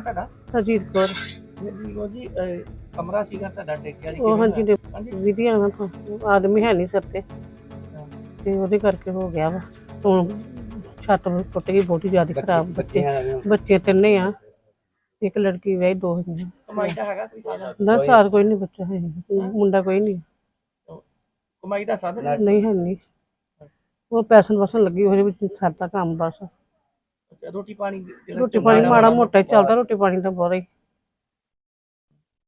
ਨਾਂ ਤੁਹਾਡਾ? ਹਰਜੀਤ ਕੌਰ। ਜੀ ਜੀ ਅਹ, ਕਮਰਾ ਸੀਗਾ ਤੁਹਾਡਾ ਟੇਕਿਆ ਸੀ ਉਹ ਕਿਵੇਂ ਹਾਂਜੀ ਹੋਇਆ? ਹਾਂਜੀ। ਵਿਧੀਆਂ ਨਾਲ ਤਾਂ ਆਦਮੀ ਹੈ ਨਹੀਂ ਸਿਰ ਤੇ। ਤੇ ਉਹਦੇ ਕਰਕੇ ਹੋ ਗਿਆ ਵਾ। ਹੁਣ ਛੱਤ ਟੁੱਟ ਗਈ ਬਹੁਤੀ ਜ਼ਿਆਦਾ ਖਰਾਬ ਬੱਚੇ ਬੱਚੇ। ਤਿੰਨੇ ਆ। ਇੱਕ ਲੜਕੀ ਵਿਆਹੀ ਦੋ ਹੈਗੀਆਂ। ਕਮਾਈ ਦਾ ਹੈਗਾ ਕੋਈ ਸਾਧਨ? ਨਾ ਸਾਰ ਕੋਈ ਨਹੀਂ ਬੱਚਾ ਹੈ ਨੀ। ਮੁੰਡਾ ਕੋਈ ਨਹੀਂ। ਕਮਾਈ ਦਾ ਸਾਧਨ? ਨਹੀਂ ਹੈ ਨਹੀਂ। ਉਹ ਪੈਸਨ ਵਸਣ ਲੱਗੀ ਉਹਦੇ ਵਿੱਚ ਸਰਦਾ ਕੰਮ ਬਸ। ਅੱਛਾ ਰੋਟੀ ਪਾਣੀ ਜਿਹੜਾ ਰੋਟੀ ਪਾਣੀ ਮਾੜਾ ਮੋਟਾ ਹੀ ਚੱਲਦਾ ਰੋਟੀ ਪਾਣੀ ਤਾਂ ਬਹੁਤ ਹੀ।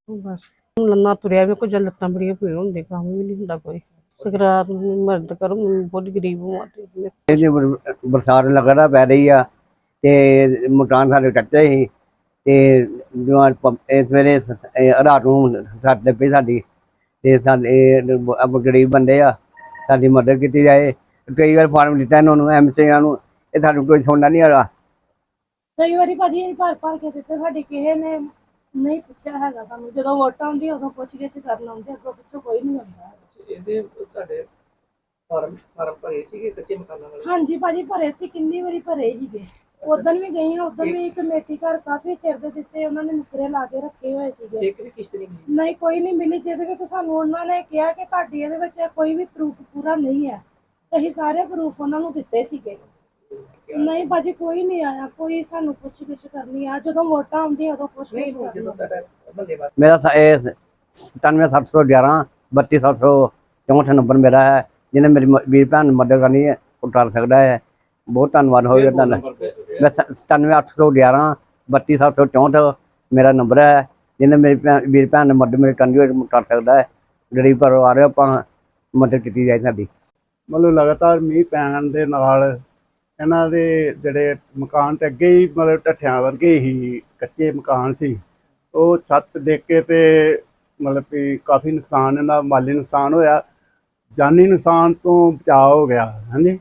ਬਸ। ਹੁਣ ਲੰਨਾ ਤੁਰਿਆ ਵੀ ਕੋਈ ਜਦ ਲੱਤਾਂ ਬੜੀਆਂ ਪੀੜ ਹੁੰਦੇ ਕੰਮ ਵੀ ਨਹੀਂ ਹੁੰਦਾ ਕੋਈ। ਸਕਰਾਤ ਨੂੰ ਮਰਦ ਕਰੋ ਮੈਨੂੰ ਬਹੁਤ ਗਰੀਬ ਹਾਂ ਤੇ ਇਹ ਜੀ ਬਰ- ਬਰਸਾਤ ਲੱਗਦਾ ਪੈ ਰਹੀ ਆ ਤੇ ਮਕਾਨ ਸਾਡੇ ਕੱਚੇ ਸੀ ਤੇ ਜੋ ਅੱਜ ਪ- ਇਸ ਵੇਲੇ ਸ- ਇਹ ਰਾਤ ਨੂੰ ਛੱਤ ਪਈ ਸਾਡੀ ਤੇ ਸਾਡੇ ਅਬ ਗਰੀਬ ਬੰਦੇ ਆ ਸਾਡੀ ਮਦਦ ਕੀਤੀ ਜਾਏ। ਕਈ ਵਾਰ ਫਾਰਮ ਦਿੱਤਾ ਇਹਨਾਂ ਨੂੰ ਐਮਸੀਆਂ ਨੂੰ ਇਹ ਸਾਨੂੰ ਕੋਈ ਸੁਣਨਾ ਨਹੀਂ ਹੈਗਾ। ਕਈ ਵਾਰੀ ਭਾਜੀ ਅਸੀਂ ਭਰ ਭਰ ਕੇ ਦਿੱਤੇ ਸਾਡੇ ਕਿਸੇ ਨੇ ਨਹੀਂ ਪੁੱਛਿਆ ਹੈਗਾ ਸਾਨੂੰ। ਜਦੋਂ ਵੋਟਾਂ ਆਉਂਦੀਆਂ ਉਦੋਂ ਪੁੱਛ ਗਿੱਛ ਕਰਨ ਆਉਂਦੇ ਅੱਗੋਂ ਪਿੱਛੋਂ ਕੋਈ ਨਹੀਂ ਆਉਂਦਾ ਇਹਦੇ ਤੁਹਾਡੇ ਫਾਰਮ ਫਾਰਮ ਭਰੇ ਸੀਗੇ ਕੱਚੇ ਮਕਾਨਾਂ ਵਾਲੇ? ਹਾਂਜੀ ਭਾਜੀ ਭਰੇ ਸੀ ਕਿੰਨੀ ਵਾਰੀ ਭਰੇ ਸੀਗੇ। ਉਦੋਂ ਵੀ ਗਈ ਹਾਂ ਉਦੋਂ ਵੀ ਕਮੇਟੀ ਘਰ ਕਾਫੀ ਚਿਰ ਦੇ ਦਿੱਤੇ ਉਹਨਾਂ ਨੇ ਮੁਕਰੇ ਲਾ ਕੇ ਰੱਖੇ ਹੋਏ ਸੀਗੇ। ਇੱਕ ਵੀ ਕਿਸ਼ਤ ਨਹੀਂ ਮਿਲੀ? ਨਹੀਂ ਕੋਈ ਨਹੀਂ ਮਿਲੀ ਜਿਹਦੇ ਵਿੱਚ ਸਾਨੂੰ ਉਹਨਾਂ ਨੇ ਕਿਹਾ ਕਿ ਤੁਹਾਡੀ ਇਹਦੇ ਵਿੱਚ ਕੋਈ ਵੀ ਪ੍ਰੂਫ ਪੂਰਾ ਨਹੀਂ ਹੈ। ਅਸੀਂ ਸਾਰੇ ਪ੍ਰੂਫ ਉਹਨਾਂ ਨੂੰ ਦਿੱਤੇ ਸੀਗੇ। ਨਹੀਂ ਭਾਜੀ ਕੋਈ ਨਹੀਂ ਆਇਆ ਕੋਈ ਸਾਨੂੰ ਪੁੱਛ ਗਿੱਛ ਕਰਨੀ ਆ। ਜਦੋਂ ਵੋਟਾਂ ਆਉਂਦੀਆਂ ਉਦੋਂ ਪੁੱਛ ਨਹੀਂ ਕਰਨੀ ਜਦੋਂ ਤੁਹਾਡਾ ਬੰਦੇ ਬਾਤ ਮੇਰਾ ਸ- ਇਹ 97711 32764 ਨੰਬਰ ਮੇਰਾ ਹੈ ਜਿਹਨੇ ਮੇਰੀ ਮ- ਵੀਰ ਭੈਣ ਨੂੰ ਮਦਦ ਕਰਨੀ ਹੈ ਉਹ ਕਰ ਸਕਦਾ ਹੈ। ਬਹੁਤ ਧੰਨਵਾਦ ਹੋਵੇਗਾ ਤੁਹਾਡਾ ਮੈਂ 97811 32764 ਮੇਰਾ ਨੰਬਰ ਹੈ ਜਿਹਨੇ ਮੇਰੀ ਭੈਣ ਵੀਰ ਭੈਣ ਨੇ ਮਦਦ ਮੇਰੀ ਕਰਨੀ ਹੋਵੇ ਉਹ ਕਰ ਸਕਦਾ ਹੈ। ਗਰੀਬ ਪਰਿਵਾਰ ਹੈ, ਆਪਾਂ ਮਦਦ ਕੀਤੀ ਜਾਏ ਸਾਡੀ। ਮਤਲਬ ਲਗਾਤਾਰ ਮੀਂਹ ਪੈਣ ਦੇ ਨਾਲ ਇਹਨਾਂ ਦੇ ਜਿਹੜੇ ਮਕਾਨ ਤੇ ਅੱਗੇ ਹੀ ਮਤਲਬ ਢੱਠਿਆਂ ਵਰਗੇ ਹੀ ਕੱਚੇ ਮਕਾਨ ਸੀ। ਉਹ ਛੱਤ ਦੇਖ ਕੇ ਤੇ ਮਤਲਬ ਕਿ ਕਾਫੀ ਨੁਕਸਾਨ, ਇਹਨਾਂ ਦਾ ਮਾਲੀ ਨੁਕਸਾਨ ਹੋਇਆ। ਜਾਨੀ ਨੁਕਸਾਨ ਤੋਂ ਬਚਾਅ ਹੋ ਗਿਆ, ਹਾਂਜੀ।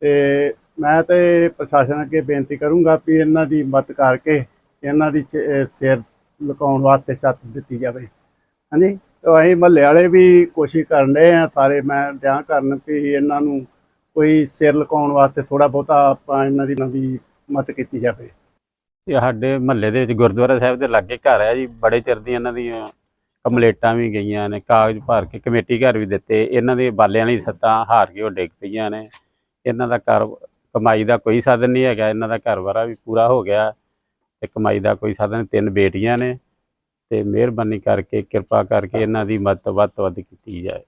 ਤੇ ਮੈਂ ਤੇ ਪ੍ਰਸ਼ਾਸਨ ਅੱਗੇ ਬੇਨਤੀ ਕਰੂੰਗਾ ਵੀ ਇਹਨਾਂ ਦੀ ਮਦਦ ਕਰਕੇ ਇਹਨਾਂ ਦੀ ਚ- ਸਿਰ ਲੁਕਾਉਣ ਵਾਸਤੇ ਛੱਤ ਦਿੱਤੀ ਜਾਵੇ, ਹਾਂਜੀ। ਤੇ ਅਸੀਂ ਮਹੱਲੇ ਵਾਲੇ ਵੀ ਕੋਸ਼ਿਸ਼ ਕਰਨ ਰਹੇ ਆ, ਸਾਰੇ ਮੈਂ ਡਿਆਂ ਕਰਨ ਵੀ ਇਹਨਾਂ ਨੂੰ ਕੋਈ ਸਿਰ ਲੁਕਾਉਣ ਵਾਸਤੇ ਥੋੜਾ ਬਹੁਤਾ ਆਪਾਂ ਇਹਨਾਂ ਦੀ ਇਹਨਾਂ ਦੀ ਮਦਦ ਕੀਤੀ ਜਾਵੇ। ਇਹ ਸਾਡੇ ਮਹੱਲੇ ਦੇ ਵਿੱਚ ਗੁਰਦੁਆਰਾ ਸਾਹਿਬ ਦੇ ਲਾਗੇ ਘਰ ਹੈ ਜੀ, ਬੜੇ ਚਿਰ ਦੀਆਂ ਇਹਨਾਂ ਦੀਆਂ ਕੰਪਲੇਟਾਂ ਵੀ ਗਈਆਂ ਨੇ, ਕਾਗਜ਼ ਭਰ ਕੇ ਕਮੇਟੀ ਘਰ ਵੀ ਦਿੱਤੇ, ਇਹਨਾਂ ਦੇ ਬਾਲਿਆਂ ਵਾਲੀ ਸੱਤਾਂ ਹਾਰ ਕੇ ਉਹ ਡਿੱਗ ਪਈਆਂ ਨੇ। ਇਹਨਾਂ ਦਾ ਘਰ, ਕਮਾਈ ਦਾ ਕੋਈ ਸਾਧਨ ਨਹੀਂ ਹੈਗਾ, ਇਹਨਾਂ ਦਾ ਘਰ ਵਾਰਾ ਵੀ ਪੂਰਾ ਹੋ ਗਿਆ ਤੇ ਕਮਾਈ ਦਾ ਕੋਈ ਸਾਧਨ ਤਿੰਨ ਬੇਟੀਆਂ ਨੇ ਤੇ ਮਿਹਰਬਾਨੀ ਕਰਕੇ, ਕਿਰਪਾ ਕਰਕੇ ਇਹਨਾਂ ਦੀ ਮਦਦ ਵੱਧ ਤੋਂ ਵੱਧ ਕੀਤੀ ਜਾਏ।